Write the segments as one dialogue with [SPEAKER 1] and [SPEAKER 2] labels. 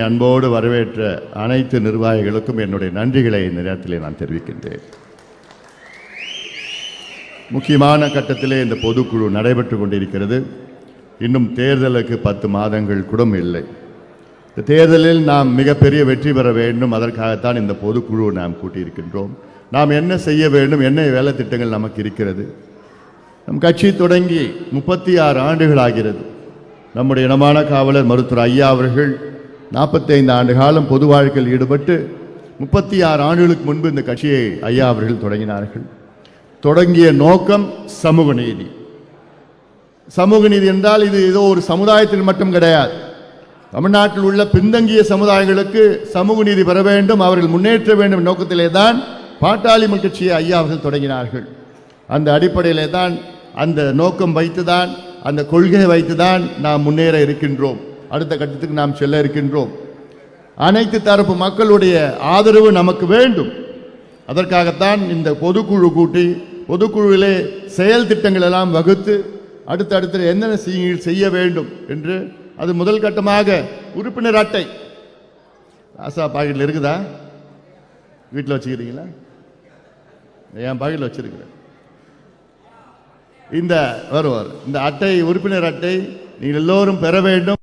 [SPEAKER 1] அன்போடு வரவேற்ற அனைத்து நிர்வாகிகளுக்கும் என்னுடைய நன்றிகளை இந்த நேரத்திலே நான் தெரிவிக்கின்றேன். முக்கியமான கட்டத்திலே இந்த பொதுக்குழு நடைபெற்று கொண்டிருக்கிறது. இன்னும் தேர்தலுக்கு பத்து மாதங்கள் கூட இல்லை. இந்த தேர்தலில் நாம் மிகப்பெரிய வெற்றி பெற வேண்டும். அதற்காகத்தான் இந்த பொதுக்குழு நாம் கூட்டியிருக்கின்றோம். நாம் என்ன செய்ய வேண்டும்? என்ன வேலை திட்டங்கள் நமக்கு இருக்கிறது? நம் கட்சி தொடங்கி முப்பத்தி ஆறு ஆண்டுகள் ஆகிறது. நம்முடைய இனமான காவலர் மருத்துவர் ஐயா அவர்கள் நாற்பத்தைந்து ஆண்டு காலம் பொது வாழ்க்கையில் ஈடுபட்டு முப்பத்தி ஆறு ஆண்டுகளுக்கு முன்பு இந்த கட்சியை ஐயா அவர்கள் தொடங்கினார்கள். தொடங்கிய நோக்கம் சமூக நீதி. சமூக நீதி என்றால் இது ஏதோ ஒரு சமுதாயத்தில் மட்டும் கிடையாது. தமிழ்நாட்டில் உள்ள பின்தங்கிய சமுதாயங்களுக்கு சமூக நீதி பெற வேண்டும் அவர்கள் முன்னேற்ற வேண்டும் நோக்கத்திலே தான் பாட்டாளி கட்சியை ஐயா அவர்கள் தொடங்கினார்கள். அந்த அடிப்படையிலே தான் அந்த நோக்கம் வைத்துதான் அந்த கொள்கையை வைத்துதான் நாம் முன்னேற இருக்கின்றோம். அடுத்த கட்டத்துக்கு நாம் செல்ல இருக்கின்றோம். அனைத்து தரப்பு மக்களுடைய ஆதரவு நமக்கு வேண்டும். அதற்காகத்தான் இந்த பொதுக்குழு கூட்டி பொதுக்குழுவிலே செயல் திட்டங்கள் எல்லாம் வகுத்து அடுத்தடுத்து என்னென்ன செய்ய- செய்ய வேண்டும் என்று அது முதல் கட்டமாக உறுப்பினர் அட்டை. ராசா பாக்கெட்டில் இருக்குதா? வீட்டில் வச்சுக்கிறீங்களா? என் பாக்கெட்டில் வச்சிருக்கிறேன். இந்த வருவார். இந்த அட்டை உறுப்பினர் அட்டை நீங்கள் எல்லோரும் பெற வேண்டும்.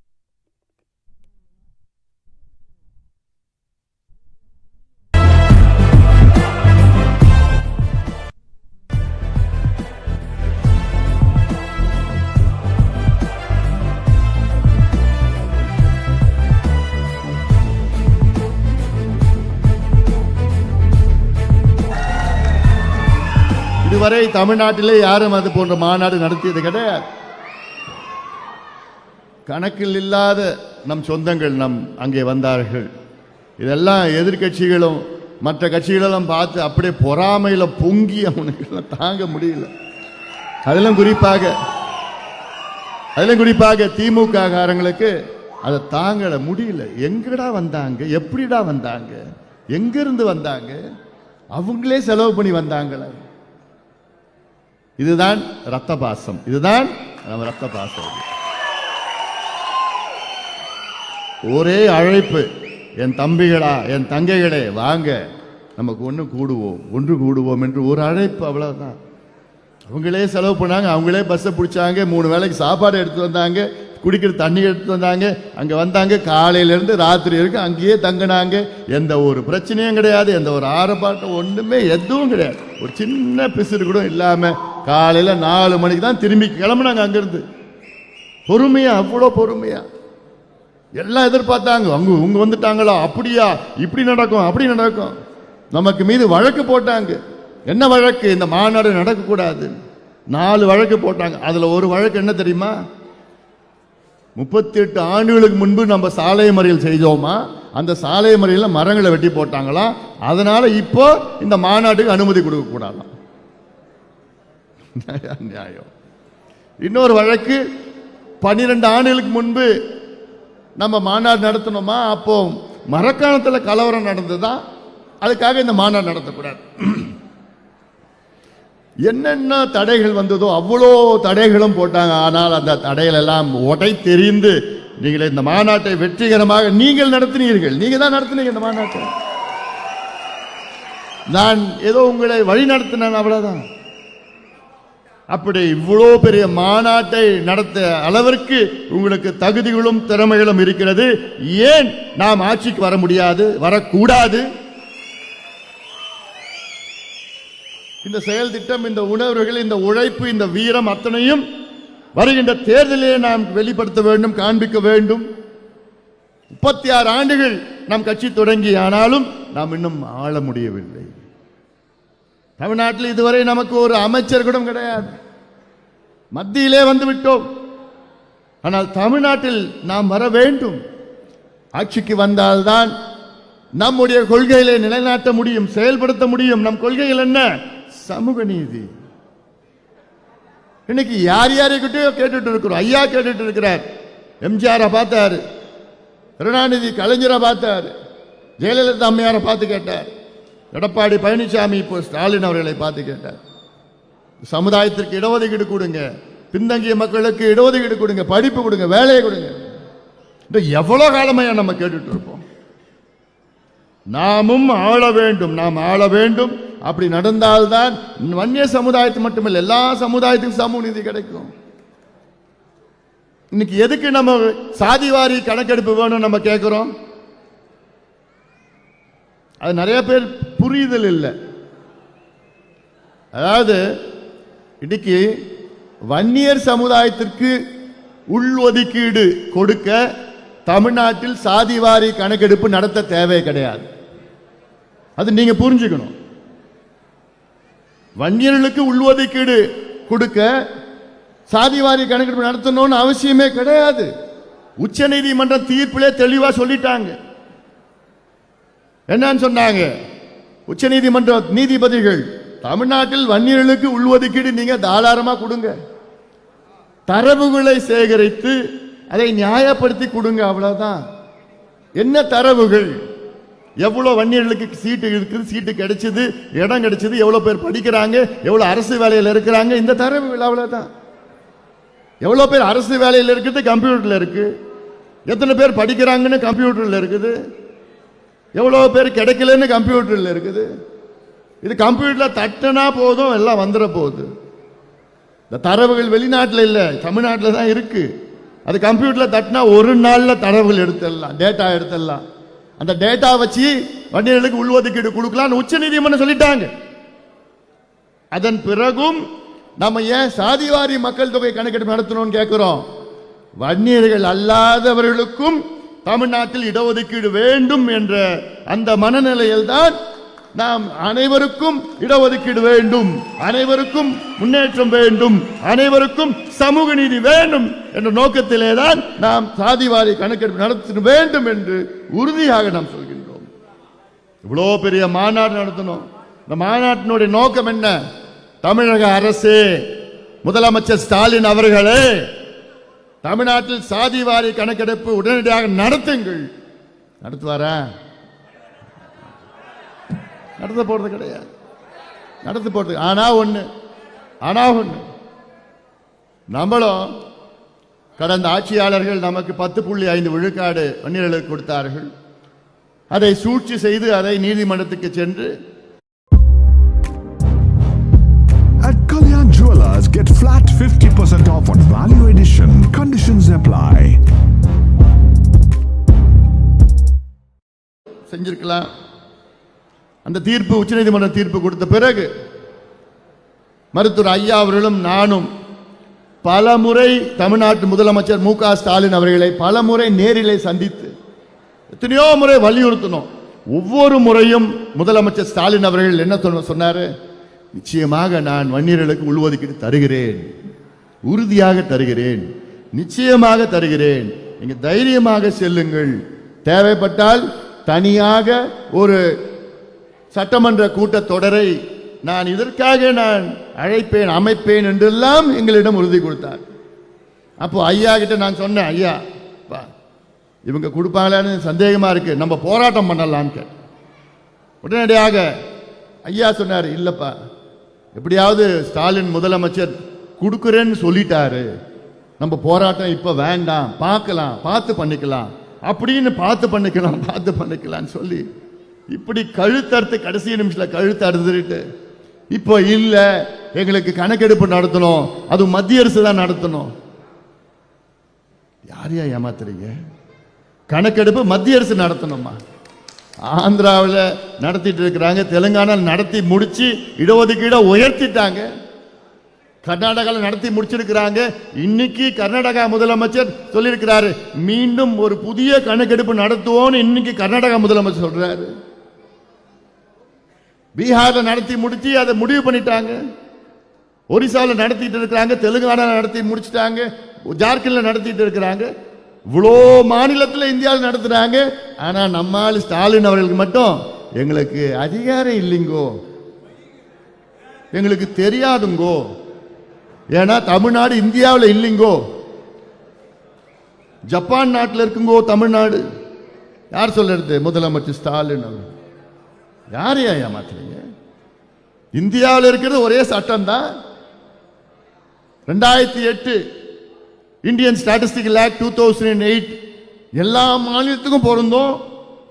[SPEAKER 1] இதுவரை தமிழ்நாட்டிலே யாரும் அது போன்ற மாநாடு நடத்தியது கிடையாது. கணக்கில் இல்லாத நம் சொந்தங்கள் நம் அங்கே வந்தார்கள். இதெல்லாம் எதிர்க்கட்சிகளும் மற்ற கட்சிகளெல்லாம் பார்த்து அப்படியே பொறாமையில் பொங்கி அவனுக்கெல்லாம் தாங்க முடியல. அதெல்லாம் குறிப்பாக அதெல்லாம் குறிப்பாக திமுக காரங்களுக்கு அதை தாங்கட முடியல. எங்கடா வந்தாங்க? எப்படிடா வந்தாங்க? எங்கிருந்து வந்தாங்க? அவங்களே செலவு பண்ணி வந்தாங்களே. இதுதான் ரத்த பாசம் இதுதான் நம்ம ரத்த பாசம் ஒரே அழைப்பு என் தம்பிகளா என் தங்கைகளே வாங்க. நமக்கு ஒன்று கூடுவோம். ஒன்று கூடுவோம் என்று ஒரு அழைப்பு அவ்வளோதான் அவங்களே செலவு பண்ணாங்க. அவங்களே பஸ்ஸை பிடிச்சாங்க. மூணு வேளைக்கு சாப்பாடு எடுத்து வந்தாங்க. குடிக்கிற தண்ணி எடுத்து வந்தாங்க. அங்கே வந்தாங்க. காலையிலேருந்து ராத்திரி வரைக்கும் அங்கேயே தங்கினாங்க. எந்த ஒரு பிரச்சனையும் கிடையாது. எந்த ஒரு ஆரப்பாட்டம் ஒன்றுமே எதுவும் கிடையாது. ஒரு சின்ன பிசுறு கூட இல்லாமல் காலையில் நாலு மணிக்கு தான் திரும்பி கிளம்புனாங்க அங்கேருந்து. பொறுமையா அவ்வளோ பொறுமையா. எல்லாம் எதிர்பார்த்தாங்க. அவங்க உங்க வந்துட்டாங்களா? அப்படியா? இப்படி நடக்கும் அப்படி நடக்கும். நமக்கு மீது வழக்கு போட்டாங்க. என்ன வழக்கு? இந்த மாநாடு நடக்கக்கூடாது. நாலு வழக்கு போட்டாங்க. அதில் ஒரு வழக்கு என்ன தெரியுமா? முப்பத்தி எட்டு ஆண்டுகளுக்கு முன்பு நம்ம சாலை மறியல் செய்தோமா? அந்த சாலை மறியலில் மரங்களை வெட்டி போட்டாங்களா? அதனால இப்போ இந்த மாநாட்டுக்கு அனுமதி கொடுக்க நியாயம்? இன்னொரு வழக்கு பன்னிரெண்டு ஆண்டுகளுக்கு முன்பு நம்ம மாநாடு நடத்தணுமா அப்போ மரக்காணத்தில் கலவரம் நடந்ததா? அதுக்காக இந்த மாநாடு நடத்தக்கூடாது. என்னென்ன தடைகள் வந்ததோ அவ்வளோ தடைகளும் போட்டாங்க. ஆனால் அந்த தடைகள் எல்லாம் உடை தெரிந்து நீங்கள் இந்த மாநாட்டை வெற்றிகரமாக நீங்கள் நடத்தினீர்கள். நீங்க தான் நடத்தினீங்க இந்த மாநாட்டை. நான் ஏதோ உங்களை வழி நடத்தினேன் அவ்வளோதான் அப்படி இவ்வளோ பெரிய மாநாட்டை நடத்த அளவிற்கு உங்களுக்கு தகுதிகளும் திறமைகளும் இருக்கிறது. ஏன் நாம் ஆட்சிக்கு வர முடியாது வரக்கூடாது? இந்த செயல் திட்டம் இந்த உணர்வுகள் இந்த உழைப்பு இந்த வீரம் அத்தனையும் வருகின்ற தேர்தலிலே நாம் வெளிப்படுத்த வேண்டும் காண்பிக்க வேண்டும். முப்பத்தி ஆறு ஆண்டுகள் நம் கட்சி தொடங்கி ஆனாலும் நாம் இன்னும் ஆள முடியவில்லை. தமிழ்நாட்டில் இதுவரை நமக்கு ஒரு அமைச்சர் கூட கிடையாது. மத்தியிலே வந்து விட்டோம். ஆனால் தமிழ்நாட்டில் நாம் வர வேண்டும். ஆட்சிக்கு வந்தால்தான் நம்முடைய கொள்கைகளை நிலைநாட்ட முடியும் செயல்படுத்த முடியும். நம் கொள்கைகள் என்ன? சமூக நீதி. இன்னைக்கு யார் யாரைக்கிட்டயோ கேட்டுட்டு இருக்கிறோம். ஐயா கேட்டுட்டு இருக்கிறார். எம்ஜிஆரை பார்த்தாரு. கருணாநிதி கலைஞரை பார்த்தார். ஜெயலலிதா அம்மையாரை பார்த்து கேட்டார். எடப்பாடி பழனிசாமி இப்போ ஸ்டாலின் அவர்களை பார்த்து கேட்டார். சமுதாயத்திற்கு இடஒதுக்கீடு கொடுங்க. பின்தங்கிய மக்களுக்கு இடஒதுக்கீடு கொடுங்க. படிப்பு கொடுங்க. வேலையை கொடுங்க. எவ்வளோ காலமாக காலமையா நம்ம கேட்டுட்டு இருப்போம்? நாமும் ஆள வேண்டும். நாம் ஆள வேண்டும். அப்படி நடந்தால்தான் வன்னிய சமுதாயத்து மட்டுமில்லை எல்லா சமுதாயத்துக்கும் சமூக நீதி கிடைக்கும். இன்னைக்கு எதுக்கு நம்ம சாதிவாரி கணக்கெடுப்பு வேணும் நம்ம கேட்குறோம் அது நிறைய பேர் புரிதல் இல்லை. அதாவது இன்னைக்கு வன்னியர் சமுதாயத்திற்கு உள்ஒதுக்கீடு கொடுக்க தமிழ்நாட்டில் சாதிவாரி கணக்கெடுப்பு நடத்த தேவை கிடையாது. அது நீங்க புரிஞ்சுக்கணும். வன்னியர்களுக்கு உள்ஒதுக்கீடு கொடுக்க சாதிவாரி கணக்கெடுப்பு நடத்தணும்னு அவசியமே கிடையாது. உச்சநீதிமன்ற தீர்ப்பிலே தெளிவா சொல்லிட்டாங்க. என்னன்னு சொன்னாங்க? உச்சநீதிமன்ற நீதிபதிகள் தமிழ்நாட்டில் வன்னியர்களுக்கு உள்ஒதுக்கீடு நீங்க தாராளமா கொடுங்க. தரவுகளை சேகரித்து அதை நியாயப்படுத்தி கொடுங்க அவ்வளவுதான். என்ன தரவுகள்? எவ்வளவு வன்னியர்களுக்கு சீட்டு இருக்குது சீட்டு கிடைச்சது இடம் கிடைச்சது எவ்வளவு பேர் படிக்கிறாங்க எவ்வளவு அரசு வேலையில் இருக்கிறாங்க இந்த தரவுகள் அவ்வளவுதான். எவ்வளவு பேர் அரசு வேலையில் இருக்குது கம்ப்யூட்டர்ல இருக்கு. எத்தனை பேர் படிக்கிறாங்கன்னு கம்ப்யூட்டர்ல இருக்குது. எவ்வளோ பேர் கிடைக்கலன்னு கம்ப்யூட்டரில் இருக்குது. இது கம்ப்யூட்டரில் தட்டினா போதும் எல்லாம் வந்துட போகுது. இந்த தரவுகள் வெளிநாட்டில் இல்லை தமிழ்நாட்டில் தான் இருக்குது அது கம்ப்யூட்டரில் தட்டினா ஒரு நாளில் தரவுகள் எடுத்துடலாம் டேட்டா எடுத்துடலாம். அந்த டேட்டா வச்சு வண்டியர்களுக்கு உள்ஒதுக்கீடு கொடுக்கலாம்னு உச்ச நீதிமன்றம் சொல்லிட்டாங்க. அதன் பிறகும் நம்ம ஏன் சாதிவாரி மக்கள் தொகை கணக்கெடுப்பு நடத்தணும்னு கேட்கிறோம் வன்னியர்கள் அல்லாதவர்களுக்கும் தமிழ்நாட்டில் இடஒதுக்கீடு வேண்டும் என்ற அந்த மனநிலையில் தான் நாம் அனைவருக்கும் இடஒதுக்கீடு வேண்டும். அனைவருக்கும் முன்னேற்றம் வேண்டும். அனைவருக்கும் சமூக நீதி வேண்டும் என்ற நோக்கத்திலே தான் நாம் சாதிவாரி கணக்கெடுப்பு நடத்த வேண்டும் என்று உறுதியாக நாம் சொல்கின்றோம். இவ்வளோ பெரிய மாநாடு நடத்தணும். இந்த மாநாட்டினுடைய நோக்கம் என்ன? தமிழக அரசு முதலமைச்சர் ஸ்டாலின் அவர்களே தமிழ்நாட்டில் சாதிவாரி கணக்கெடுப்பு உடனடியாக நடத்துங்கள். நடத்துவாரா? நடத்த போறது கிடையாது. நடத்த போறது ஆனா ஒண்ணு ஆனா ஒண்ணு. நம்மளும் கடந்த ஆட்சியாளர்கள் நமக்கு பத்து புள்ளி ஐந்து விழுக்காடு வன்னியர்களுக்கு கொடுத்தார்கள். அதை சூழ்ச்சி செய்து அதை நீதிமன்றத்துக்கு சென்று
[SPEAKER 2] Kalyan get flat 50% off on value edition. Conditions apply.
[SPEAKER 1] செஞ்சிருக்கலாம் அந்த தீர்ப்பு உச்சநீதிமன்ற தீர்ப்பு கொடுத்த பிறகு மருத்துவர் ஐயா அவர்களும் நானும் பல முறை தமிழ்நாட்டு முதலமைச்சர் மு க ஸ்டாலின் அவர்களை பல முறை நேரிலே சந்தித்து எத்தனையோ முறை வலியுறுத்தினோம் ஒவ்வொரு முறையும் முதலமைச்சர் ஸ்டாலின் அவர்கள் என்ன சொன்ன சொன்னாரு நிச்சயமாக நான் வன்னியர்களுக்கு உள்ஒதுக்கீடு தருகிறேன். உறுதியாக தருகிறேன். நிச்சயமாக தருகிறேன். நீங்க தைரியமாக செல்லுங்கள். தேவைப்பட்டால் தனியாக ஒரு சட்டமன்ற கூட்டத்தொடரை நான் இதற்காக நான் அழைப்பேன் அமைப்பேன் என்றெல்லாம் எங்களிடம் உறுதி கொடுத்தார். அப்போ ஐயா கிட்ட நான் சொன்னேன் ஐயா இவங்க கொடுப்பாங்களான்னு சந்தேகமா இருக்கு. நம்ம போராட்டம் பண்ணலான்னு உடனடியாக ஐயா சொன்னார் இல்லப்பா எப்படியாவது ஸ்டாலின் முதலமைச்சர் கொடுக்குறேன்னு சொல்லிட்டாரு. நம்ம போராட்டம் இப்போ வேண்டாம் பார்க்கலாம் பார்த்து பண்ணிக்கலாம். அப்படின்னு பார்த்து பண்ணிக்கலாம் பார்த்து பண்ணிக்கலாம்னு சொல்லி இப்படி கழுத்தறுத்து கடைசி நிமிஷத்தில் கழுத்து அறுத்துட்டு இப்போ இல்லை எங்களுக்கு கணக்கெடுப்பு நடத்தணும் அது மத்திய அரசு தான் நடத்தணும். யாரையா ஏமாத்துறீங்க? கணக்கெடுப்பு மத்திய அரசு நடத்தணுமா? ஆந்திராவில் நடத்திட்டு இருக்கிறாங்க. தெலுங்கானாவில் நடத்தி முடிச்சு இடஒதுக்கீடை உயர்த்திட்டாங்க. கர்நாடகாவில் நடத்தி முடிச்சிருக்கிறாங்க. இன்னைக்கு கர்நாடகா முதலமைச்சர் சொல்லியிருக்கிறாரு மீண்டும் ஒரு புதிய கணக்கெடுப்பு நடத்துவோம்னு இன்னைக்கு கர்நாடகா முதலமைச்சர் சொல்றாரு. பீகார்ல நடத்தி முடிச்சு அதை முடிவு பண்ணிட்டாங்க. ஒரிசாவில் நடத்திட்டு இருக்கிறாங்க தெலுங்கானா நடத்தி முடிச்சிட்டாங்க ஜார்க்கண்ட்ல நடத்திட்டு இருக்கிறாங்க. இவ்வளோ மாநிலத்தில் இந்தியாவில் நடத்துகிறாங்க ஆனால் நம்மால் ஸ்டாலின் அவர்களுக்கு மட்டும் எங்களுக்கு அதிகாரம் இல்லைங்கோ. எங்களுக்கு தெரியாதுங்கோ. ஏன்னா தமிழ்நாடு இந்தியாவில் இல்லைங்கோ. ஜப்பான் நாட்டில் இருக்குங்கோ தமிழ்நாடு. யார் சொல்லுறது முதலமைச்சர் ஸ்டாலின் அவர் யாரையா ஏமாத்துறீங்க? இந்தியாவில் இருக்கிறது ஒரே சட்டம் தான் ரெண்டாயிரத்தி எட்டு Indian statistical act two thousand eight எல்லா மாநிலத்துக்கும் பொருந்தும்.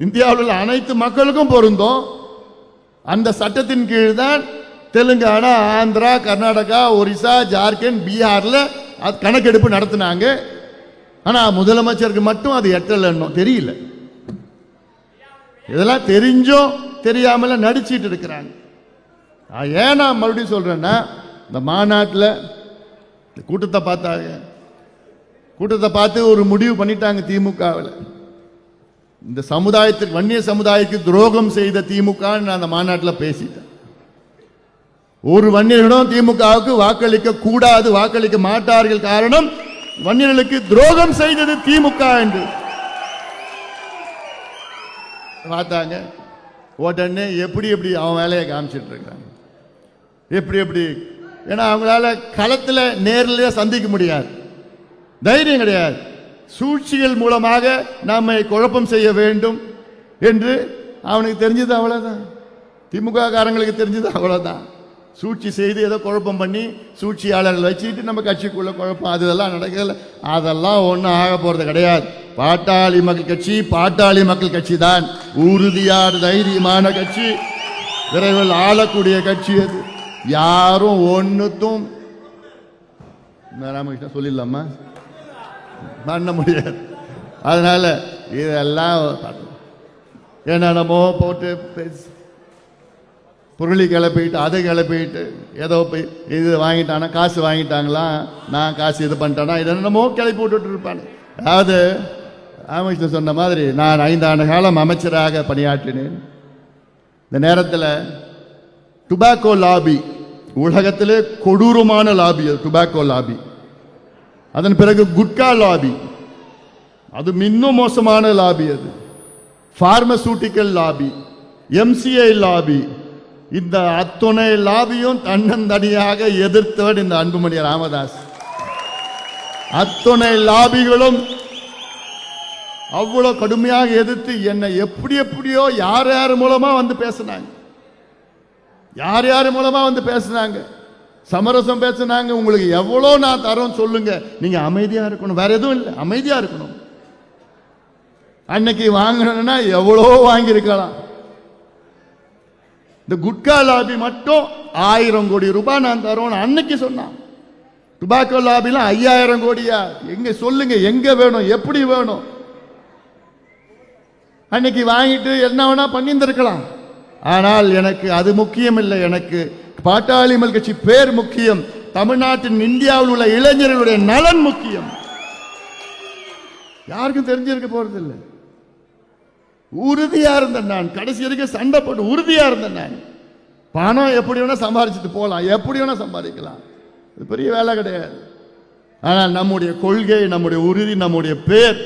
[SPEAKER 1] இந்தியாவில் உள்ள அனைத்து மக்களுக்கும் பொருந்தும். அந்த சட்டத்தின் கீழ் தான் தெலுங்கானா ஆந்திரா கர்நாடகா ஒரிசா ஜார்க்கண்ட் பீகாரில் அது கணக்கெடுப்பு நடத்தினாங்க. ஆனால் முதலமைச்சருக்கு மட்டும் அது எட்டலைன்னு தெரியல. இதெல்லாம் தெரிஞ்சும் தெரியாமல நடிச்சிட்டு இருக்கிறாங்க. ஏன் நான் மறுபடியும் சொல்கிறேன்னா இந்த மாநாட்டில் கூட்டத்தை பார்த்தாங்க. கூட்டத்தை பார்த்து ஒரு முடிவு பண்ணிட்டாங்க திமுகவில். இந்த சமுதாயத்துக்கு வன்னிய சமுதாயத்துக்கு துரோகம் செய்த திமுக நான் அந்த மாநாட்டில் பேசிட்டேன். ஒரு வன்னியர்களும் திமுகவுக்கு வாக்களிக்க கூடாது வாக்களிக்க மாட்டார்கள் காரணம் வன்னியர்களுக்கு துரோகம் செய்தது திமுக என்று. பார்த்தாங்க உடனே எப்படி எப்படி அவன் வேலையை காமிச்சிட்டு இருக்காங்க. எப்படி எப்படி? ஏன்னா அவங்களால களத்தில் நேரில் சந்திக்க முடியாது. தைரியம் கிடையாது. சூழ்ச்சிகள் மூலமாக நம்மை குழப்பம் செய்ய வேண்டும் என்று அவனுக்கு தெரிஞ்சது அவ்வளோதான் திமுக காரங்களுக்கு தெரிஞ்சது அவ்வளோதான் சூழ்ச்சி செய்து ஏதோ குழப்பம் பண்ணி சூழ்ச்சியாளர்கள் வச்சுக்கிட்டு நம்ம கட்சிக்குள்ள குழப்பம் அது இதெல்லாம் நடக்கல. அதெல்லாம் ஒன்றும் ஆக போகிறது கிடையாது. பாட்டாளி மக்கள் கட்சி பாட்டாளி மக்கள் கட்சி தான். உறுதியார் தைரியமான கட்சி. விரைவில் ஆளக்கூடிய கட்சி அது. யாரும் ஒன்றுத்தும் ராமகிருஷ்ணன் சொல்லிடலாமா? பண்ண முடியாது. அதனால இதெல்லாம் என்னென்னமோ போட்டு பேசி பொருளி கிளப்பிட்டு அதை கிளப்பிட்டு ஏதோ போய் இது வாங்கிட்டானா காசு வாங்கிட்டாங்களாம் நான் காசு இது பண்ணிட்டேனா இது என்னமோ கிளப்பி விட்டுட்டு இருப்பாங்க அதாவது ராமகிருஷ்ணன் சொன்ன மாதிரி நான் ஐந்தாண்டு காலம் அமைச்சராக பணியாற்றினேன். இந்த நேரத்தில் டுபாக்கோ லாபி உலகத்திலே கொடூரமான லாபி அது டுபாக்கோ லாபி அதன் பிறகு குட்கா லாபி. அது இன்னும் மோசமான லாபி அது. Pharmaceutical lobby. MCI lobby. இந்த அத்துணை லாபியும் தன்னந்தனியாக எதிர்த்தவர் இந்த அன்புமணி ராமதாஸ். அத்துணை லாபிகளும் அவ்வளோ கடுமையாக எதிர்த்து என்னை எப்படி எப்படியோ யார் யார் மூலமாக வந்து பேசினாங்க. யார் யார் மூலமாக வந்து பேசுனாங்க. சமரசம் பேசினாங்க உங்களுக்கு எவ்வளோ நான் தரோம் சொல்லுங்க. நீங்க அமைதியா இருக்கணும். வேற எதுவும் இல்லை. அமைதியா இருக்கணும். அன்னைக்கு வாங்கணும்னா எவ்வளோ வாங்கியிருக்கலாம். இந்த குட்கா லாபி மட்டும் ஆயிரம் கோடி ரூபாய் நான் தரோன்னு அன்னைக்கு சொன்னான். டுபாக்கோ லாபிலாம் ஐயாயிரம் கோடியா? எங்க சொல்லுங்க எங்க வேணும் எப்படி வேணும்? அன்னைக்கு வாங்கிட்டு என்ன வேணா பண்ணியிருந்திருக்கலாம். ஆனால் எனக்கு அது முக்கியம் இல்லை எனக்கு பாட்டாளி மல் கட்சி பேர் முக்கியம். தமிழ்நாட்டின் இந்தியாவில் உள்ள இளைஞர்களுடைய நலன் முக்கியம். யாருக்கும் தெரிஞ்சிருக்க போறதில்லை. உறுதியா இருந்தேன் நான். கடைசி வரைக்கும் சண்டை போட்டு உறுதியா இருந்தேன் நான். பணம் எப்படி வேணா சம்பாதிச்சுட்டு போகலாம். எப்படி வேணா சம்பாதிக்கலாம். இது பெரிய வேலை கிடையாது. ஆனால் நம்முடைய கொள்கை நம்முடைய உறுதி நம்முடைய பேர்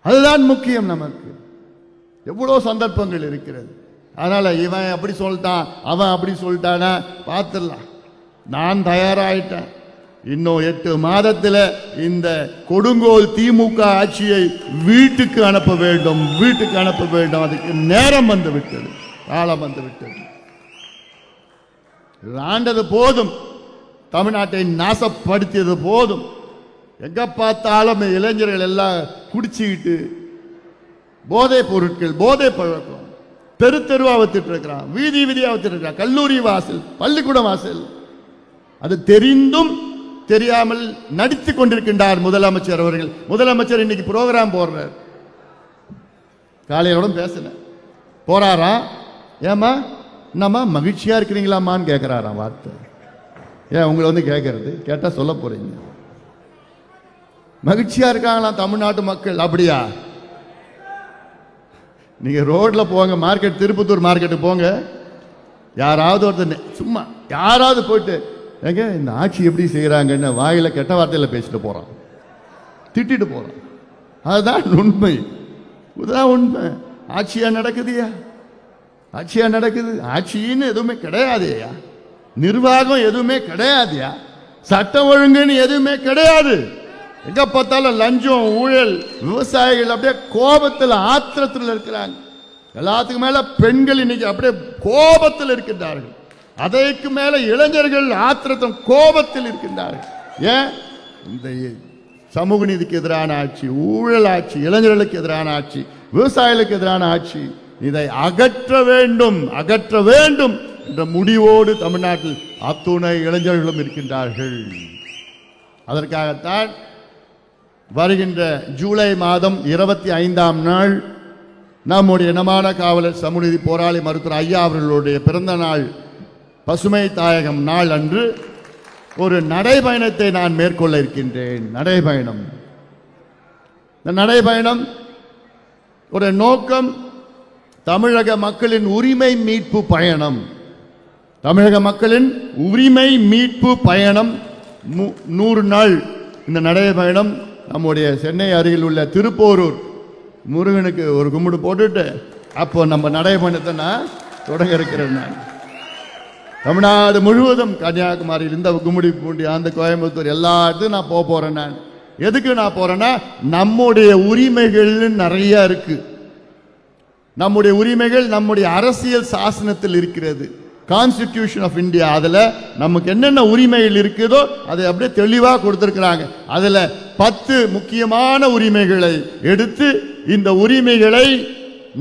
[SPEAKER 1] அதுதான் முக்கியம் நமக்கு. எவ்வளோ சந்தர்ப்பங்கள் இருக்கிறது. அதனால் இவன் அப்படி சொல்லிட்டான் அவன் அப்படி சொல்லிட்டானா பார்த்துடலாம். நான் தயாராயிட்டேன். இன்னும் எட்டு மாதத்தில் இந்த கொடுங்கோல் திமுக ஆட்சியை வீட்டுக்கு அனுப்ப வேண்டும் வீட்டுக்கு அனுப்ப வேண்டும். அதுக்கு நேரம் வந்து விட்டது காலம் வந்து விட்டது ஆண்டது போதும். தமிழ்நாட்டை நாசப்படுத்தியது போதும். எங்க பார்த்தாலும் இளைஞர்கள் எல்லாம் குடிச்சுக்கிட்டு போதை பொருட்கள் போதை பழக்கம். தெரு தெருவாக வத்துட்டு இருக்கிறான். வீதி வீதியாக வத்துட்டு இருக்கிறான். கல்லூரி வாசல் பள்ளிக்கூடம் வாசல். அது தெரிந்தும் தெரியாமல் நடித்து கொண்டிருக்கின்றார் முதலமைச்சர் அவர்கள். முதலமைச்சர் இன்னைக்கு ப்ரோக்ராம் போடுறார். காலையிலோட பேசினேன் போறாரா? ஏமா என்னம்மா மகிழ்ச்சியாக இருக்கிறீங்களாம்மான்னு கேட்குறாராம் வார்த்தை. ஏன் உங்களை வந்து கேட்கறது கேட்டால் சொல்ல போறீங்க. மகிழ்ச்சியாக இருக்காங்களாம் தமிழ்நாட்டு மக்கள் அப்படியா? நீங்கள் ரோட்டில் போங்க மார்க்கெட் திருப்பத்தூர் மார்க்கெட்டுக்கு போங்க. யாராவது ஒருத்தர் சும்மா யாராவது போயிட்டு ஏங்க இந்த ஆட்சி எப்படி செய்கிறாங்கன்னு வாயில் கெட்ட வார்த்தையில் பேசிட்டு போகிறோம் திட்டிட்டு போகிறோம் அதுதான் உண்மை. இதுதான் உண்மை. ஆட்சியா நடக்குதுயா? ஆட்சியா நடக்குது. ஆட்சின்னு எதுவுமே கிடையாதுயா? நிர்வாகம் எதுவுமே கிடையாதுயா? சட்டம் ஒழுங்குன்னு எதுவுமே கிடையாது. எங்க பார்த்தாலும் லஞ்சம் ஊழல் விவசாயிகள் அப்படியே கோபத்தில் ஆத்திரத்தில் இருக்கிறாங்க. எல்லாத்துக்கும் மேல பெண்கள் இன்னைக்கு அப்படியே கோபத்தில் இருக்கின்றார்கள். அதைக்கு மேல இளைஞர்கள் ஆத்திரத்தம் கோபத்தில் இருக்கின்றார்கள். ஏன்? இந்த சமூக நீதிக்கு எதிரான ஆட்சி ஊழல் ஆட்சி இளைஞர்களுக்கு எதிரான ஆட்சி விவசாயிகளுக்கு எதிரான ஆட்சி இதை அகற்ற வேண்டும் அகற்ற வேண்டும் என்ற முடிவோடு தமிழ்நாட்டில் அத்துணை இளைஞர்களும் இருக்கின்றார்கள். அதற்காகத்தான் வருகின்ற ஜூலை மாதம் இருபத்தி ஐந்தாம் நாள் நம்முடைய இனமான காவலர் சமூகநீதி போராளி மருத்துவர் ஐயா அவர்களுடைய பிறந்த நாள் பசுமை தாயகம் நாள் அன்று ஒரு நடைபயணத்தை நான் மேற்கொள்ள இருக்கின்றேன். நடைபயணம். இந்த நடைபயணம் ஒரு நோக்கம் தமிழக மக்களின் உரிமை மீட்பு பயணம். தமிழக மக்களின் உரிமை மீட்பு பயணம் நூறு நாள் இந்த நடைபயணம். நம்முடைய சென்னை அருகில் உள்ள திருப்போரூர். முருகனுக்கு ஒரு கும்பிடு போட்டுட்டு அப்போ நம்ம நடைபயணத்தை நான் தொடங்க இருக்கிறேன் நான். தமிழ்நாடு முழுவதும் கன்னியாகுமரியில் இந்த கும்மிடி பூண்டி அந்த கோயம்புத்தூர் எல்லா இடத்துக்கும் நான் போக போகிறேன் நான். எதுக்கு நான் போகிறேன்னா நம்முடைய உரிமைகள் நிறையா இருக்குது நம்முடைய உரிமைகள் நம்முடைய அரசியல் சாசனத்தில் இருக்கிறது. கான்ஸ்டிடியூஷன் ஆஃப் இந்தியா அதில் நமக்கு என்னென்ன உரிமைகள் இருக்குதோ அதை அப்படியே தெளிவாக கொடுத்துருக்குறாங்க. அதில் பத்து முக்கியமான உரிமைகளை எடுத்து இந்த உரிமைகளை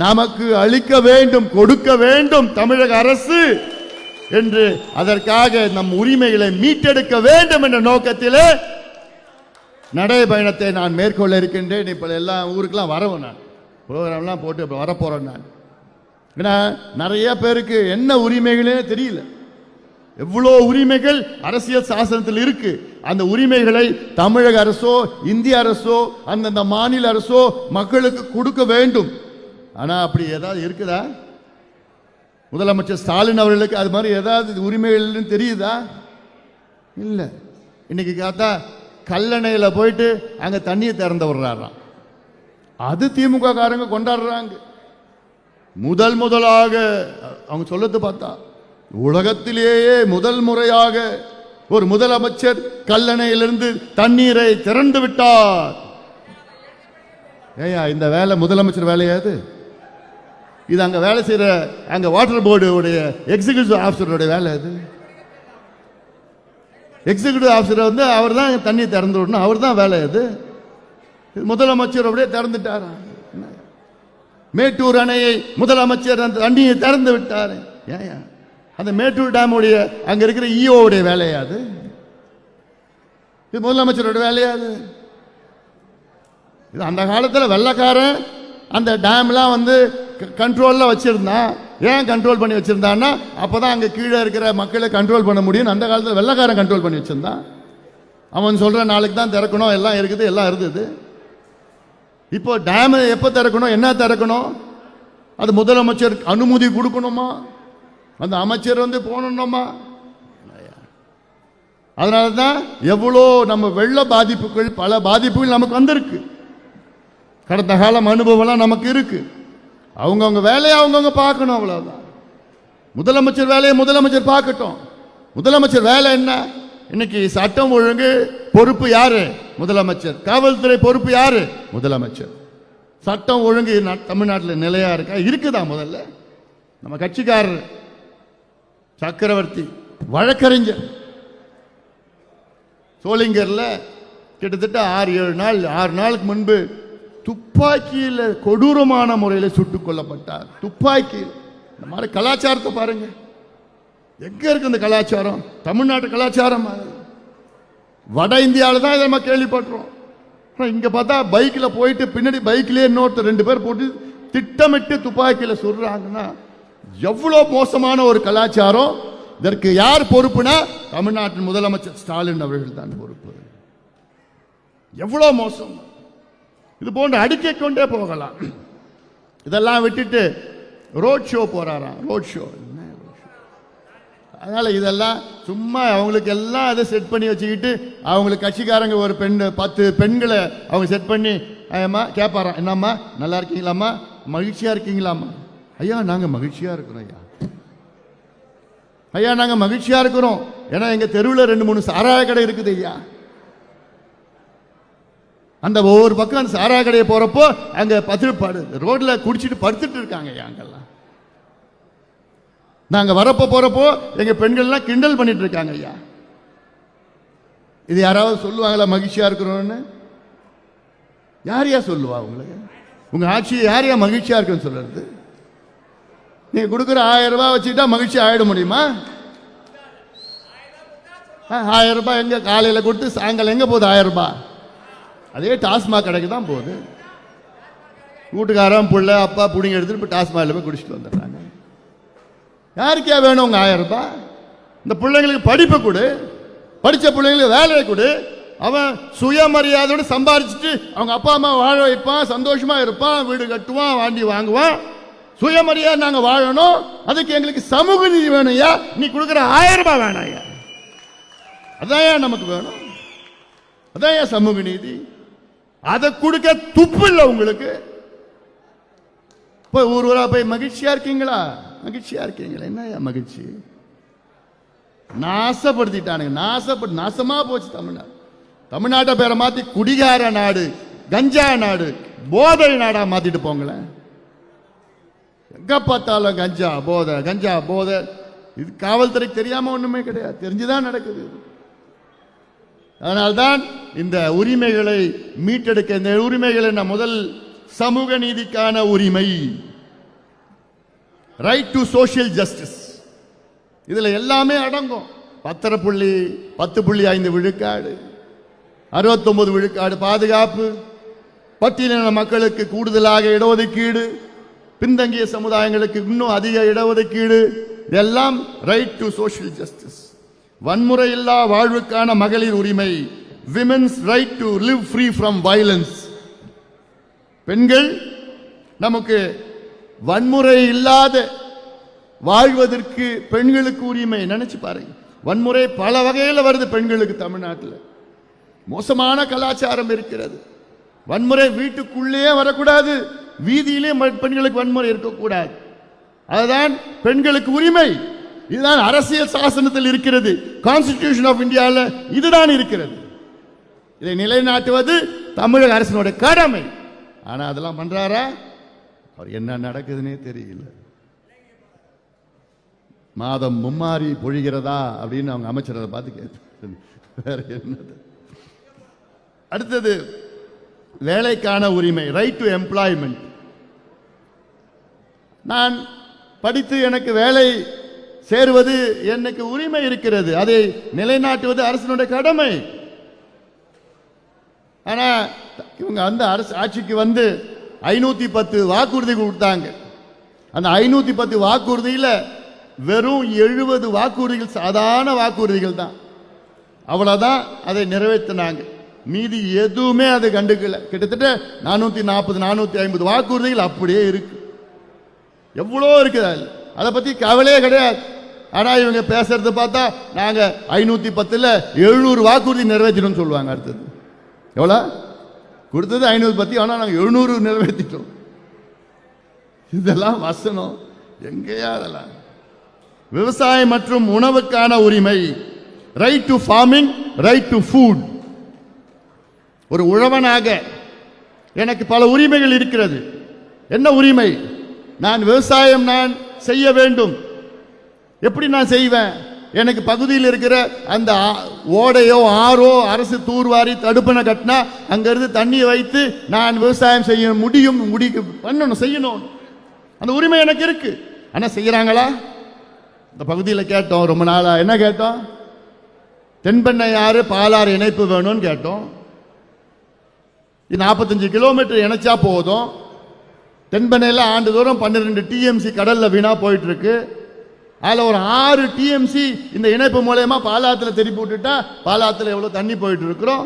[SPEAKER 1] நமக்கு அளிக்க வேண்டும் கொடுக்க வேண்டும் தமிழக அரசு என்று அதற்காக நம் உரிமைகளை மீட்டெடுக்க வேண்டும் என்ற நோக்கத்திலே நடைபயணத்தை நான் மேற்கொள்ள இருக்கின்றேன். இப்போ எல்லா ஊருக்கெல்லாம் வரவும் நான். ப்ரோக்ராம்லாம் போட்டு இப்போ வரப்போகிறேன் நான். ஏன்னா நிறைய பேருக்கு என்ன உரிமைகளே தெரியல. எவ்வளோ உரிமைகள் அரசியல் சாசனத்தில் இருக்கு. அந்த உரிமைகளை தமிழக அரசோ இந்திய அரசோ அந்தந்த மாநில அரசோ மக்களுக்கு கொடுக்க வேண்டும். ஆனால் அப்படி ஏதாவது இருக்குதா? முதலமைச்சர் ஸ்டாலின் அவர்களுக்கு அது மாதிரி ஏதாவது உரிமைகள்னு தெரியுதா? இல்லை. இன்னைக்கு பார்த்தா கல்லணையில் போயிட்டு அங்கே தண்ணியை திறந்து விடுறாராம். அது திமுக காரங்க கொண்டாடுறாங்க. முதல் முதலாக அவங்க சொல்லது பார்த்தா உலகத்திலேயே முதல் முறையாக ஒரு முதலமைச்சர் கல்லணையிலிருந்து தண்ணீரை திறந்து விட்டார். ஏயா இந்த வேலை முதலமைச்சர் வேலையாது இது? அங்க வேலை செய்யற அங்க வாட்டர் போர்டு உடைய எக்ஸிகியூட்டிவ் ஆஃபீஸருடைய வேலை அது? எக்ஸிகியூட்டிவ் ஆஃபீஸர் வந்து அவர் தான் தண்ணி திறந்து விடணும் அவர் தான் வேலை அது. இது முதலமைச்சர் அப்படியே திறந்துட்டாரா மேட்டூர் அணையை முதலமைச்சர் அந்த தண்ணியை திறந்து விட்டார். ஏன் அந்த மேட்டூர் டேமுடைய அங்கே இருக்கிற இஓவுடைய வேலையா அது? இது முதலமைச்சரோட வேலையா அது? இது அந்த காலத்தில் வெள்ளக்காரன் அந்த டேம்லாம் வந்து கண்ட்ரோலில் வச்சுருந்தான். ஏன் கண்ட்ரோல் பண்ணி வச்சுருந்தான்னா அப்போ தான் அங்கே கீழே இருக்கிற மக்களை கண்ட்ரோல் பண்ண முடியும். அந்த காலத்தில் வெள்ளக்காரன் கண்ட்ரோல் பண்ணி வச்சுருந்தான். அவன் சொல்கிற நாளைக்கு தான் திறக்கணும் எல்லாம் இருக்குது எல்லாம் இருந்தது. இப்போ டேம் எப்போ திறக்கணும் என்ன திறக்கணும்? அது முதலமைச்சர் அனுமதி கொடுக்கணுமா? அந்த அமைச்சர் வந்து போகணுமா? அதனால தான் எவ்வளோ நம்ம வெள்ள பாதிப்புகள் பல பாதிப்புகள் நமக்கு வந்திருக்கு. கடந்த காலம் அனுபவம்லாம் நமக்கு இருக்கு. அவங்கவுங்க வேலையை அவங்கவுங்க பார்க்கணும் அவ்வளோதான் முதலமைச்சர் வேலையை முதலமைச்சர் பார்க்கட்டும். முதலமைச்சர் வேலை என்ன? இன்னைக்கு சட்டம் ஒழுங்கு பொறுப்பு யாரு? முதலமைச்சர். காவல்துறை பொறுப்பு யாரு? முதலமைச்சர். சட்டம் ஒழுங்கு நா- தமிழ்நாட்டில் நிலையா இருக்கா? இருக்குதா முதல்ல? நம்ம கட்சிக்காரர் சக்கரவர்த்தி வழக்கறிஞர். சோளிங்கர்ல கிட்டத்தட்ட ஆறு ஏழு நாள் ஆறு நாளுக்கு முன்பு துப்பாக்கியில் கொடூரமான முறையில் சுட்டுக் கொல்லப்பட்டார். துப்பாக்கியில் இந்த மாதிரி கலாச்சாரத்தை பாருங்கள் எங்க இருக்கு இந்த கலாச்சாரம்? தமிழ்நாட்டு கலாச்சாரம் வட இந்தியாவில் தான் இதை நம்ம கேள்விப்பட்டுறோம். ஆனா இங்க பார்த்தா பைக்கில் போயிட்டு பின்னாடி பைக்கிலே இன்னொருத்தர் ரெண்டு பேர் போட்டு திட்டமிட்டு துப்பாக்கியில் சுடுறாங்கன்னா எவ்வளோ மோசமான ஒரு கலாச்சாரம்? இதற்கு யார் பொறுப்புனா தமிழ்நாட்டின் முதலமைச்சர் ஸ்டாலின் அவர்கள் தான் பொறுப்பு. எவ்வளோ மோசம். இது போன்று அடுக்கிக் கொண்டே போகலாம். இதெல்லாம் விட்டுட்டு ரோட் ஷோ போறாராம் ரோட் ஷோ. அதனால் இதெல்லாம் சும்மா அவங்களுக்கு எல்லாம் அதை செட் பண்ணி வச்சுக்கிட்டு அவங்களுக்கு கட்சிக்காரங்க ஒரு பெண் பத்து பெண்களை அவங்க செட் பண்ணி ஐயம்மா கேட்பாராம் என்னம்மா நல்லா இருக்கீங்களாம்மா? மகிழ்ச்சியாக இருக்கீங்களாம்மா? ஐயா நாங்கள் மகிழ்ச்சியாக இருக்கிறோம் ஐயா. ஐயா நாங்கள் மகிழ்ச்சியாக இருக்கிறோம். ஏன்னா எங்கள் தெருவில் ரெண்டு மூணு சாராய கடை இருக்குது ஐயா. அந்த ஒவ்வொரு பக்கம் அந்த சாராய கடையை போகிறப்போ அங்கே பத்து ரோட்டில் குடிச்சிட்டு படுத்துட்டு இருக்காங்க ஐயா அங்கெல்லாம். நாங்கள் வரப்போ போகிறப்போ எங்கள் பெண்கள்லாம் கிண்டல் பண்ணிட்டு இருக்காங்க ஐயா. இது யாராவது சொல்லுவாங்களா மகிழ்ச்சியா இருக்கிறோம்னு யார் யா சொல்லுவா உங்களுக்கு உங்க ஆட்சி யார் யா மகிழ்ச்சியா இருக்குன்னு சொல்றது? நீங்க கொடுக்குற ஆயிரம் ரூபாய் வச்சுக்கிட்டா மகிழ்ச்சி ஆயிட முடியுமா? ஆ, ஆயிரம் ரூபாய் எங்க காலையில கொடுத்து சாயங்காலம் எங்க போகுது ஆயிரம் ரூபாய்? அதே டாஸ்மாக் கடைக்கு தான் போகுது. வீட்டுக்காரன் பிள்ளை அப்பா பிடிங்க எடுத்துட்டு போய் டாஸ்மாகில் போய் குடிச்சிட்டு வந்துடுறாங்க. யாருக்கே வேணும் உங்கள் ஆயிரம் ரூபாய்? இந்த பிள்ளைங்களுக்கு படிப்பை கொடு. படித்த பிள்ளைங்களுக்கு வேலையை கொடு. அவன் சுயமரியாதையோடு சம்பாரிச்சுட்டு அவங்க அப்பா அம்மா வாழ வைப்பான் சந்தோஷமாக இருப்பான் வீடு கட்டுவான் வாண்டி வாங்குவான். சுயமரியாதை நாங்கள் வாழணும். அதுக்கு எங்களுக்கு சமூக நீதி வேணும் ஐயா. நீ கொடுக்குற ஆயிரம் ரூபாய் வேணாயா ஐயா. அதான் ஏன் நமக்கு வேணும். அதான் ஏன் சமூக நீதி. அதை கொடுக்க துப்பு இல்லை உங்களுக்கு. போய் ஊர் ஊரா போய் மகிழ்ச்சியா இருக்கீங்களா? மகிழ்ச்சியா இருக்கீங்களா? என்ன மகிழ்ச்சி? நாசப்படுத்திட்டானுங்க. நாசப்படு நாசமா போச்சு தமிழ்நாடு. தமிழ்நாட்டை பேரை மாத்தி குடிகார நாடு கஞ்சா நாடு போதை நாடா மாத்திட்டு போங்களேன். எங்க பார்த்தாலும் கஞ்சா போதை கஞ்சா போதை. இது காவல்துறைக்கு தெரியாம ஒண்ணுமே கிடையாது. தெரிஞ்சுதான் நடக்குது அதனால்தான் இந்த உரிமைகளை மீட்டெடுக்க இந்த உரிமைகளை நான் முதல் சமூக நீதிக்கான உரிமை. ரைட் டு சோஷியல் ஜஸ்டிஸ் இதில் எல்லாமே அடங்கும். பத்தரை புள்ளி பத்து புள்ளி ஐந்து விழுக்காடு அறுபத்தொம்பது விழுக்காடு பாதுகாப்பு பட்டியலின மக்களுக்கு கூடுதலாக இடஒதுக்கீடு பின்தங்கிய சமுதாயங்களுக்கு இன்னும் அதிக இடஒதுக்கீடு இதெல்லாம் ரைட் டு சோஷியல் ஜஸ்டிஸ் வன்முறை இல்லா வாழ்வுக்கான மகளிர் உரிமை women's right to live free from violence பெண்கள் நமக்கு வன்முறை இல்லாத வாழ்வதற்கு பெண்களுக்கு உரிமை. நினைச்சு பாருங்க. வன்முறை பல வகையில் வருது பெண்களுக்கு தமிழ்நாட்டில். மோசமான கலாச்சாரம் இருக்கிறது. வன்முறை வீட்டுக்குள்ளேயே வரக்கூடாது. வீதியிலே பெண்களுக்கு வன்முறை இருக்கக்கூடாது. அதுதான் பெண்களுக்கு உரிமை. இதுதான் அரசியல் சாசனத்தில் இருக்கிறது. கான்ஸ்டிடியூஷன் ஆஃப் இந்தியாவில் இதுதான் இருக்கிறது. இதை நிலைநாட்டுவது தமிழக அரசினுடைய கடமை. ஆனால் அதெல்லாம் பண்ணுறாரா அவர் என்ன நடக்குதுன்னே தெரியல. மாதம் மும்மாறி பொழிகிறதா அப்படின்னு அவங்க அமைச்சர் அதை பார்த்து கேட்டு வேற என்னது? அடுத்தது வேலைக்கான உரிமை ரைட் டு எம்ப்ளாய்மெண்ட் நான் படித்து எனக்கு வேலை சேருவது எனக்கு உரிமை இருக்கிறது. அதை நிலைநாட்டுவது அரசனுடைய கடமை. ஆனா இவங்க அந்த அரசு ஆட்சிக்கு வந்து ஐநூத்தி பத்து வாக்குறுதி கொடுத்தாங்க. அந்த ஐநூத்தி பத்து வாக்குறுதியில வெறும் எழுபது வாக்குறுதிகள் சாதாரண வாக்குறுதிகள் தான். அவ்வளவுதான் அதை நிறைவேற்றினாங்க. மீதி எதுவுமே அது கண்டுக்கல. கிட்டத்தட்ட நானூத்தி நாற்பது நானூத்தி ஐம்பது வாக்குறுதிகள் அப்படியே இருக்கு. எவ்வளோ இருக்குது அதுல. அதை பத்தி கவலையே கிடையாது. ஆனா இவங்க பேசுறத பார்த்தா நாங்க ஐநூத்தி பத்துல எழுநூறு வாக்குறுதி நிறைவேற்றணும்னு சொல்லுவாங்க அடுத்தது. எவ்வளோ? கொடுத்தது ஐநூறு பத்தி ஆனால் நாங்கள் எழுநூறு நிறைவேற்றிட்டோம். இதெல்லாம் வசனம். எங்கேயா அதெல்லாம்? விவசாயம் மற்றும் உணவுக்கான உரிமை. Right to farming right to food ஒரு உழவனாக எனக்கு பல உரிமைகள் இருக்கிறது. என்ன உரிமை? நான் விவசாயம் நான் செய்ய வேண்டும். எப்படி நான் செய்வேன்? எனக்கு பகுதியில் இருக்கிற அந்த ஆ- ஓடையோ ஆறோ அரசு தூர்வாரி தடுப்பணை கட்டினா அங்கேருந்து தண்ணியை வைத்து நான் விவசாயம் செய்ய முடியும் முடியும் பண்ணணும் செய்யணும். அந்த உரிமை எனக்கு இருக்கு. ஆனால் செய்கிறாங்களா இந்த பகுதியில் கேட்டோம் ரொம்ப நாளாக என்ன கேட்டோம்? தென்பெண்ணை ஆறு பாலாறு இணைப்பு வேணும்னு கேட்டோம். இது நாற்பத்தஞ்சு கிலோமீட்டர் இணைச்சா போதும். தென்பெண்ணையில் ஆண்டு தோறும் பன்னிரெண்டு டிஎம்சி கடலில் வீணாக போயிட்டுருக்கு அதில் ஒரு ஆறு டிஎம்சி இந்த இணைப்பு மூலயமா பாலாத்தில் திருப்பி விட்டுட்டா பாலாத்தில் எவ்வளோ தண்ணி போயிட்டு இருக்கிறோம்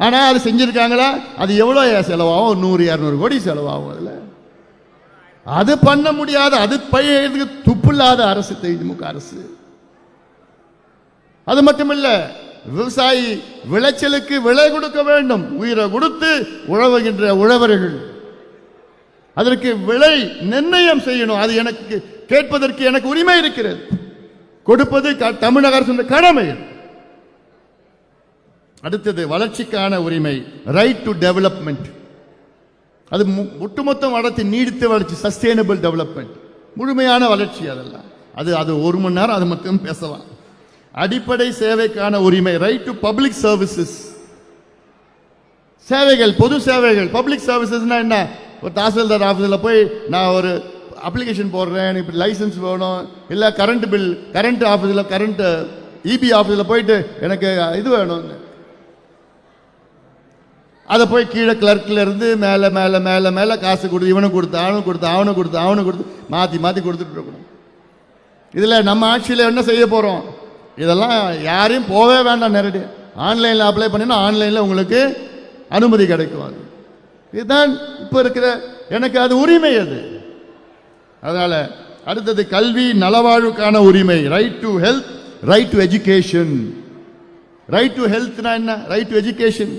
[SPEAKER 1] ஆனால் அது செஞ்சுருக்காங்களா? அது எவ்வளோ செலவாகும்? நூறு இரநூறு கோடி செலவாகும் அதில். அது பண்ண முடியாத அது பையதுக்கு துப்பில்லாத அரசு திமுக அரசு. அது மட்டும் இல்லை விவசாயி விளைச்சலுக்கு விலை கொடுக்க வேண்டும். உயிரை கொடுத்து உழவுகின்ற உழவர்கள். அதற்கு விலை நிர்ணயம் செய்யணும். அது எனக்கு கேட்பதற்கு எனக்கு உரிமை இருக்கிறது. கொடுப்பது தமிழக அரசு கடமை. அடுத்தது வளர்ச்சிக்கான உரிமை ரைட் டு டெவலப்மெண்ட் அது மு- ஒட்டுமொத்த வளர்ச்சி நீடித்த வளர்ச்சி சஸ்டைனபிள் டெவலப்மெண்ட் முழுமையான வளர்ச்சி அதெல்லாம் அது அது ஒரு மணி நேரம் அது மட்டும் பேசலாம். அடிப்படை சேவைக்கான உரிமை ரைட் டு பப்ளிக் சர்வீசஸ் சேவைகள் பொது சேவைகள் பப்ளிக் சர்வீசஸ்னா என்ன? ஒரு தாசில்தார் ஆஃபீஸில் போய் நான் ஒரு அப்ளிகேஷன் போடுறேன் எனக்கு லைசன்ஸ் வேணும் இல்லை கரண்ட் பில் கரண்ட் ஆஃபீஸில் கரண்ட் இபி ஆஃபீஸில் போயிட்டு எனக்கு இது வேணும். அதை போய் கீழே கிளர்க்கில் இருந்து மேலே மேலே மேலே மேலே காசு கொடுத்து இவனுக்கு கொடுத்து அவனுக்கு கொடுத்து அவனுக்கு கொடுத்து அவனுக்கு கொடுத்து மாற்றி மாற்றி கொடுத்துட்டு இருக்கணும். இதில் நம்ம ஆட்சியில் என்ன செய்ய போகிறோம் இதெல்லாம் யாரையும் போவே வேண்டாம் நேரடி ஆன்லைனில் அப்ளை பண்ணினா ஆன்லைனில் உங்களுக்கு அனுமதி கிடைக்கும் அது. இதுதான் இப்போ இருக்கிற எனக்கு அது உரிமை அது. அதனால் அடுத்தது கல்வி நலவாழ்வுக்கான உரிமை right to health right to education right to ஹெல்த்னா என்ன? Right to education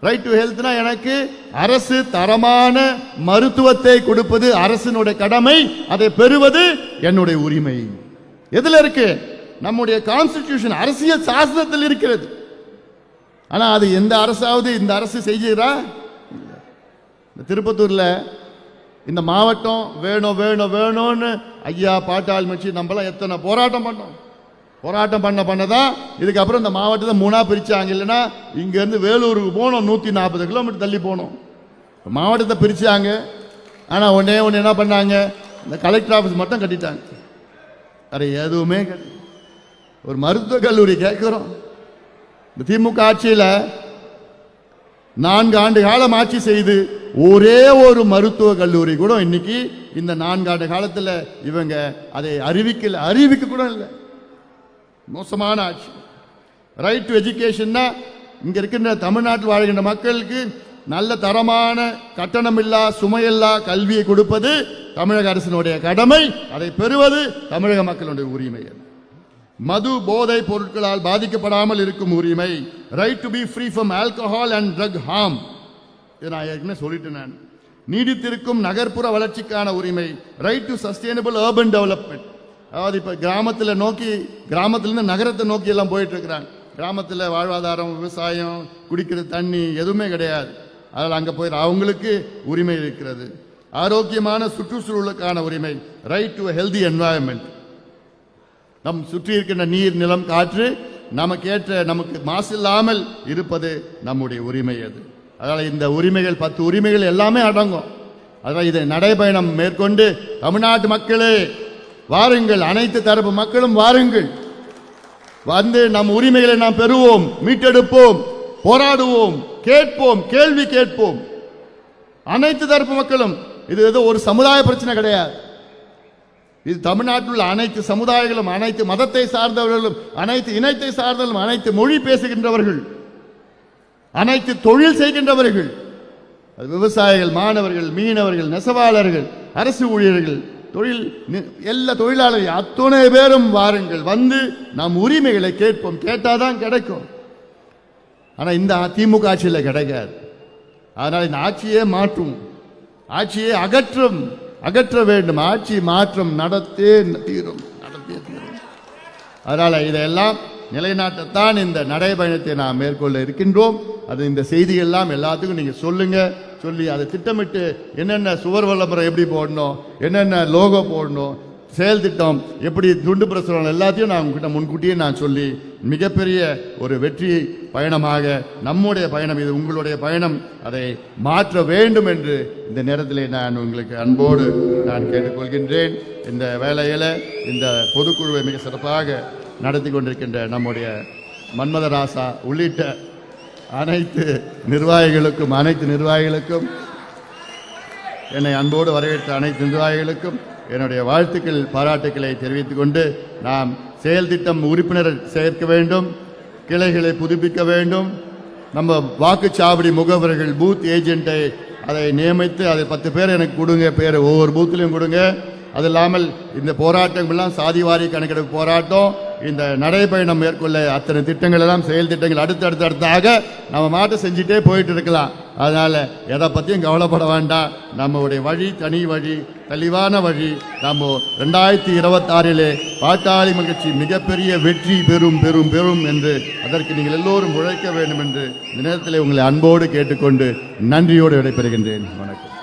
[SPEAKER 1] right to ஹெல்த்னா எனக்கு அரசு தரமான மருத்துவத்தை கொடுப்பது அரசினுடைய கடமை அதை பெறுவது என்னுடைய உரிமை. எதுல இருக்கு? நம்முடைய கான்ஸ்டிடியூஷன் அரசியல் சாசனத்தில் இருக்கிறது. ஆனா அது எந்த அரசாவது இந்த அரசு செய்கிறா இந்த திருப்பத்தூர்ல இந்த மாவட்டம் வேணும் வேணும் வேணும்னு ஐயா பாட்டாள் மச்சி நம்மளாம் எத்தனை போராட்டம் பண்ணோம். போராட்டம் பண்ண பண்ண தான் இதுக்கப்புறம் இந்த மாவட்டத்தை மூணாக பிரித்தாங்க இல்லைன்னா இங்கேருந்து வேலூருக்கு போனோம் நூற்றி நாற்பது கிலோமீட்டர் தள்ளி போனோம். மாவட்டத்தை பிரிச்சாங்க. ஆனால் ஒன்றே ஒன்று என்ன பண்ணாங்க? இந்த கலெக்டர் ஆஃபீஸ் மட்டும் கட்டிட்டாங்க. வேறு எதுவுமே கிடையாது ஒரு மருத்துவக் கல்லூரி கேட்குறோம். இந்த திமுக ஆட்சியில் நான்கு ஆண்டு காலம் ஆட்சி செய்து ஒரே ஒரு மருத்துவக் கல்லூரி கூட இன்னைக்கு இந்த நான்கு ஆண்டு காலத்தில் இவங்க அதை அறிவிக்கல அறிவிக்க கூட இல்லை. மோசமான ஆட்சி. ரைட் டு எஜுகேஷன்னா இங்கே இருக்கின்ற தமிழ்நாட்டில் வாழ்கின்ற மக்களுக்கு நல்ல தரமான கட்டணமில்லா சுமையில்லா கல்வியை கொடுப்பது தமிழக அரசினுடைய கடமை. அதை பெறுவது தமிழக மக்களுடைய உரிமை மது போதை பொருட்களால் பாதிக்கப்படாமல் இருக்கும் உரிமை right to be free from alcohol and drug harm இதை நான் ஏற்கனவே சொல்லிட்டேன் நான். நீடித்திருக்கும் நகர்ப்புற வளர்ச்சிக்கான உரிமை right to sustainable urban development அதாவது இப்போ கிராமத்தில் நோக்கி கிராமத்திலேருந்து நகரத்தை நோக்கி எல்லாம் போயிட்டுருக்கிறாங்க கிராமத்தில் வாழ்வாதாரம் விவசாயம் குடிக்கிற தண்ணி எதுவுமே கிடையாது. அதில் அங்கே போய் அவங்களுக்கு உரிமை இருக்கிறது. ஆரோக்கியமான சுற்றுச்சூழலுக்கான உரிமை ரைட் டு ஹெல்தி என்வாயன்மெண்ட் நம் சுற்றி இருக்கின்ற நீர் நிலம் காற்று நமக்கேற்ற நமக்கு மாசில்லாமல் இருப்பது நம்முடைய உரிமை அது. அதனால் இந்த உரிமைகள் பத்து உரிமைகள் எல்லாமே அடங்கும். அதனால் இதை நடைபயணம் மேற்கொண்டு தமிழ்நாட்டு மக்களே வாருங்கள். அனைத்து தரப்பு மக்களும் வாருங்கள். வந்து நம் உரிமைகளை நாம் பெறுவோம் மீட்டெடுப்போம் போராடுவோம் கேட்போம் கேள்வி கேட்போம். அனைத்து தரப்பு மக்களும் இது ஏதோ ஒரு சமுதாய பிரச்சனை கிடையாது. இது தமிழ்நாட்டில் உள்ள அனைத்து சமுதாயங்களும் அனைத்து மதத்தை சார்ந்தவர்களும் அனைத்து இனத்தை சார்ந்தவர்களும் அனைத்து மொழி பேசுகின்றவர்கள் அனைத்து தொழில் செய்கின்றவர்கள் அது விவசாயிகள் மாணவர்கள் மீனவர்கள் நெசவாளர்கள் அரசு ஊழியர்கள் தொழில் எல்லா தொழிலாளர்கள் அத்தனை பேரும் வாருங்கள். வந்து நம் உரிமைகளை கேட்போம். கேட்டாதான் கிடைக்கும். ஆனால் இந்த திமுக ஆட்சியில் கிடைக்காது. அதனால் இந்த ஆட்சியே மாற்றும். ஆட்சியை அகற்றும். அகற்ற வேண்டும். ஆட்சி மாற்றம் நடத்தே தீரும். நடத்தியே தீரும். அதனால் இதையெல்லாம் நிலைநாட்டத்தான் இந்த நடைபயணத்தை நாம் மேற்கொள்ள இருக்கின்றோம். அது இந்த செய்தியெல்லாம் எல்லாத்துக்கும் நீங்கள் சொல்லுங்கள் சொல்லி அதை திட்டமிட்டு என்னென்ன சுவர் விளம்பரம் எப்படி போடணும் என்னென்ன லோகோ போடணும் செயல் திட்டம் எப்படி துண்டு பிரசுரம் எல்லாத்தையும் நான் உங்ககிட்ட முன்கூட்டியே நான் சொல்லி மிகப்பெரிய ஒரு வெற்றி பயணமாக நம்முடைய பயணம் இது உங்களுடைய பயணம் அதை மாற்ற வேண்டும் என்று இந்த நேரத்தில் நான் உங்களுக்கு அன்போடு நான் கேட்டுக்கொள்கின்றேன். இந்த வேலையில் இந்த பொதுக்குழுவை மிக சிறப்பாக நடத்தி கொண்டிருக்கின்ற நம்முடைய மன்மதராசா உள்ளிட்ட அனைத்து நிர்வாகிகளுக்கும் அனைத்து நிர்வாகிகளுக்கும் என்னை அன்போடு வரவேற்ற அனைத்து நிர்வாகிகளுக்கும் என்னுடைய வாழ்த்துக்கள் பாராட்டுக்களை தெரிவித்துக் கொண்டு நாம் செயல் திட்டம் உறுப்பினர் சேர்க்க வேண்டும் கிளைகளை புதுப்பிக்க வேண்டும். நம்ம வாக்குச்சாவடி முகவர்கள் பூத் ஏஜென்ட்டை அதை நியமித்து அதை பத்து பேர் எனக்கு கொடுங்க பேர் ஒவ்வொரு பூத்துலையும் கொடுங்க. அது இல்லாமல் இந்த போராட்டங்கள்லாம் சாதிவாரி கணக்கெடுப்பு போராட்டம். இந்த நடைபயணம் மேற்கொள்ள அத்தனை திட்டங்கள் எல்லாம் செயல் திட்டங்கள் அடுத்தடுத்து அடுத்தாக நம்ம மாட்டை செஞ்சுட்டே போயிட்டு இருக்கலாம். அதனால் எதை பற்றியும் கவலைப்பட வேண்டாம். நம்மளுடைய வழி தனி வழி தெளிவான வழி நம்ம ரெண்டாயிரத்தி இருபத்தாறிலே பாட்டாளி மகிழ்ச்சி மிகப்பெரிய வெற்றி பெறும் பெறும் பெறும் என்று அதற்கு நீங்கள் எல்லோரும் உழைக்க வேண்டும் என்று இந்த நேரத்தில் உங்களை அன்போடு கேட்டுக்கொண்டு நன்றியோடு விடைபெறுகின்றேன். வணக்கம்.